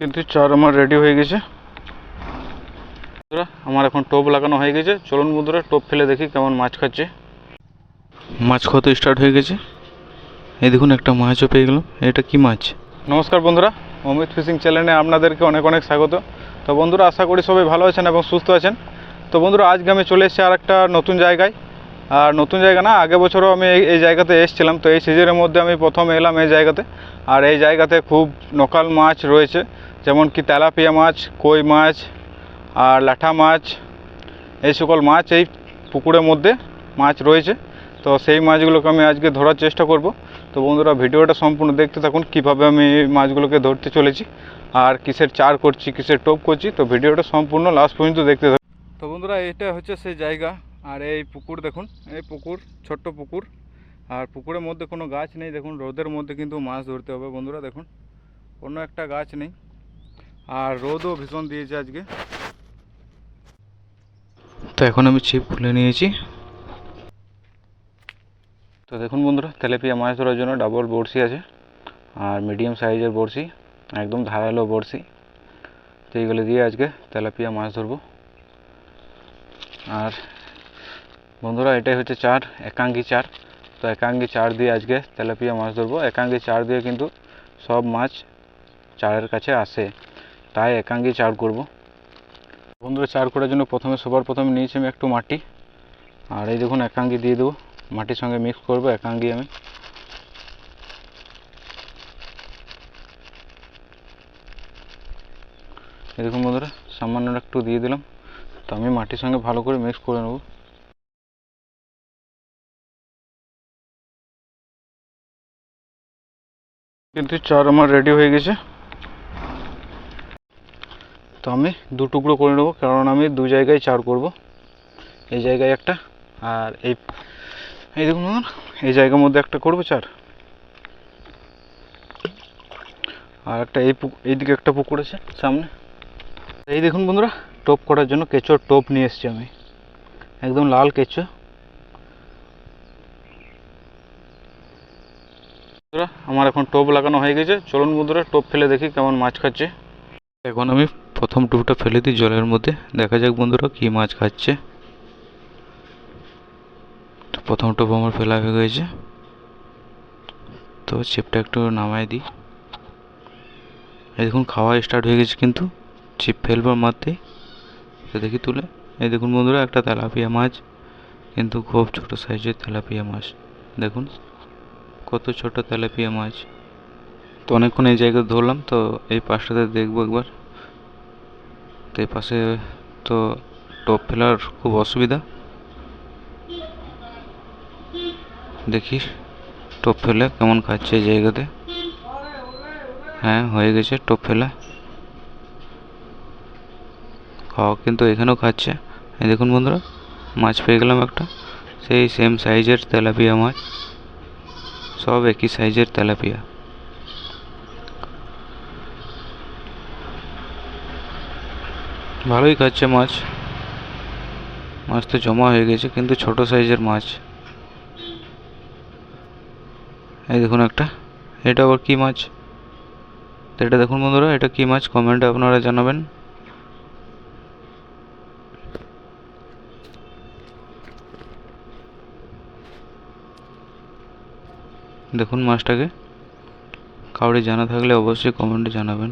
কিন্তু চার আমার রেডি হয়ে গেছে। বন্ধুরা, আমার এখন টোপ লাগানো হয়ে গেছে। চলুন বন্ধুরা টোপ ফেলে দেখি কেমন মাছ খাচ্ছে। মাছ খাওয়া তো স্টার্ট হয়ে গেছে। এই দেখুন একটা মাছও পেয়ে গেলাম। এটা কি মাছ? নমস্কার বন্ধুরা অমিত ফিশিং চ্যানেলে আপনাদেরকে অনেক অনেক স্বাগত। তো বন্ধুরা আশা করি সবাই ভালো আছেন এবং সুস্থ আছেন। তো বন্ধুরা আজকে আমি চলে এসেছি আর একটা নতুন জায়গায়। আর নতুন জায়গা না আগে বছরও আমি এই- জায়গাতে এসেছিলাম, তো এই সিজনের মধ্যে আমি প্রথম এলাম এই জায়গাতে। আর এই জায়গাতে খুব নকাল মাছ রয়েছে, যেমন কি তেলাপিয়া মাছ, কই মাছ, আর লাঠা মাছ, এই সকল মাছ এই পুকুরের মধ্যে মাছ রয়েছে। তো সেই মাছগুলোকে আমি আজকে ধরার চেষ্টা করব। তো বন্ধুরা, ভিডিওটা সম্পূর্ণ দেখতে থাকুন, কীভাবে আমি মাছগুলোকে ধরতে চলেছি, আর কিসের চার করছি, কিসের টোপ করছি, তো ভিডিওটা সম্পূর্ণ লাস্ট পর্যন্ত দেখতে থাকুন। তো বন্ধুরা, এটা হচ্ছে সেই জায়গা। আর এই পুকুর দেখুন, এই পুকুর, ছোট্ট পুকুর। আর পুকুরের মধ্যে কোনো গাছ নেই, দেখুন, রোদের মধ্যে কিন্তু মাছ ধরতে হবে বন্ধুরা, দেখুন। কোনো একটা গাছ নেই। আর রোদও ভীষণ দিয়েছে আজকে। তো এখন আমি ছিপ খুলে নিয়েছি। তো দেখুন বন্ধুরা, তেলাপিয়া মাছ ধরার জন্য ডাবল বড়শি আছে। আর মিডিয়াম সাইজের বড়শি, একদম ধারালো বড়শি। তো এইগুলো দিয়ে আজকে তেলাপিয়া মাছ ধরবো। আর বন্ধুরা, এটাই হচ্ছে চার, একাঙ্গি চার। তো একাঙ্গি চার দিয়ে আজকে তেলাপিয়া মাছ ধরবো। একাঙ্গি চার দিয়ে কিন্তু সব মাছ চারের কাছে আসে। তাই একাঙ্গি চার করব। বন্ধুরা, চার করার জন্য প্রথমে সবার প্রথমে নিয়েছি আমি একটু মাটি। আর এই দেখুন, একাঙ্গি দিয়ে দেবো। মাটির সঙ্গে মিক্স করব একাঙ্গি আমি। দেখুন বন্ধুরা, সামান্য একটু দিয়ে দিলাম। তো আমি মাটির সঙ্গে ভালো করে মিক্স করে নেব। কিন্তু চার আমার রেডি হয়ে গেছে। তো আমি দু টুকরো করে নেব, কারণ আমি দু জায়গায় চার করব। এই জায়গায় একটা, আর এই এই দেখুন এই জায়গার মধ্যে একটা করব চার। আর একটা এই এইদিকে একটা পুকুর আছে, সামনে। এই দেখুন বন্ধুরা, টোপ করার জন্য কেঁচোর টোপ নিয়ে এসেছি আমি। একদম লাল কেঁচো। বন্ধুরা, আমার এখন টোপ লাগানো হয়ে গেছে। চলুন বন্ধুরা, টোপ ফেলে দেখি কেমন মাছ খাচ্ছে। এখন আমি প্রথম টোপটা ফেলে দিই জলের মধ্যে। দেখা যাক বন্ধুরা কী মাছ খাচ্ছে। প্রথম টোপ আমার ফেলা হয়ে গেছে। তো চিপটা একটু নামাই দিই। এই দেখুন, খাওয়া স্টার্ট হয়ে গেছে কিন্তু। চিপ ফেলবার মাত্রেই দেখি তুলে। এই দেখুন বন্ধুরা, একটা তেলাপিয়া মাছ। কিন্তু খুব ছোট সাইজের তেলাপিয়া মাছ। দেখুন। কত ছোট তেলাপিয়া মাছ? তো অনেকক্ষণ এই জায়গায় ধরলাম, তো এই পাশটাতে দেখব একবার। তো এই পাশে তো টপ ফেলার খুব অসুবিধা। দেখি টপ ফেলে কেমন খাচ্ছে এই জায়গাতে। হ্যাঁ হয়ে গেছে টপ ফেলা। খাওয়া কিন্তু এখানেও খাচ্ছে। দেখুন বন্ধুরা, মাছ পেয়ে গেলাম একটা। সেই সেম সাইজের তেলাপিয়া মাছ। সব একই সাইজের তেলাপিয়া। ভালোই খাচ্ছে মাছ। মাছ তো জমা হয়ে গেছে, কিন্তু ছোট সাইজের মাছ। এই দেখুন একটা। এটা আবার কি মাছ? এটা দেখুন বন্ধুরা, এটা কি মাছ? কমেন্টে আপনারা জানাবেন। দেখুন মাছটাকে। কাউরি জানা থাকলে অবশ্যই কমেন্টে জানাবেন।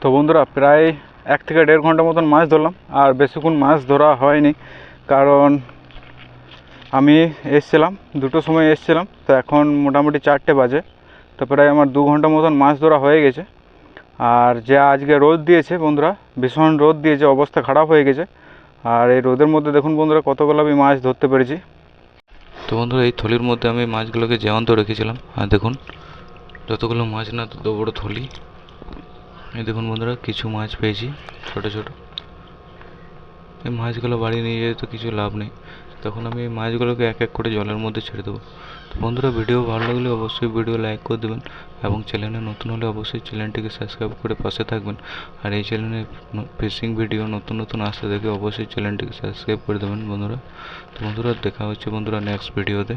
তো বন্ধুরা, প্রায় এক থেকে দেড় ঘণ্টা মতন মাছ ধরলাম, আর বেশিক্ষণ মাছ ধরা হয়নি, কারণ আমি এসছিলাম দুটো সময় এসছিলাম, তো এখন মোটামুটি চারটে বাজে, তো প্রায় আমার দু ঘণ্টা মতন মাছ ধরা হয়ে গেছে। আর যা আজকে রোদ দিয়েছে বন্ধুরা, ভীষণ রোদ দিয়েছে, অবস্থা খারাপ হয়ে গেছে। আর এই রোদের মধ্যে দেখুন বন্ধুরা, কতগুলো আমি মাছ ধরতে পেরেছি। তো বন্ধুরা, এই থলির মধ্যে আমি মাছগুলোকে জ্যান্ত রেখেছিলাম। আর দেখুন, যতগুলো মাছ না তত বড় থলি। এই দেখুন বন্ধুরা, কিছু মাছ পেয়েছি, ছোট ছোট। এই মাছগুলো বাড়ি নিয়ে যেতে তো কিছু লাভ নেই। তখন আমি এই মাছগুলোকে এক এক করে জলের মধ্যে ছেড়ে দেবো। তো বন্ধুরা, ভিডিও ভালো লাগলে অবশ্যই ভিডিও লাইক করে দেবেন এবং চ্যানেলে নতুন হলে অবশ্যই চ্যানেলটিকে সাবস্ক্রাইব করে পাশে থাকবেন। আর এই চ্যানেলে ফিশিং ভিডিও নতুন নতুন আসতে দেখে অবশ্যই চ্যানেলটিকে সাবস্ক্রাইব করে দেবেন বন্ধুরা। তো বন্ধুরা, দেখা হচ্ছে বন্ধুরা নেক্সট ভিডিওতে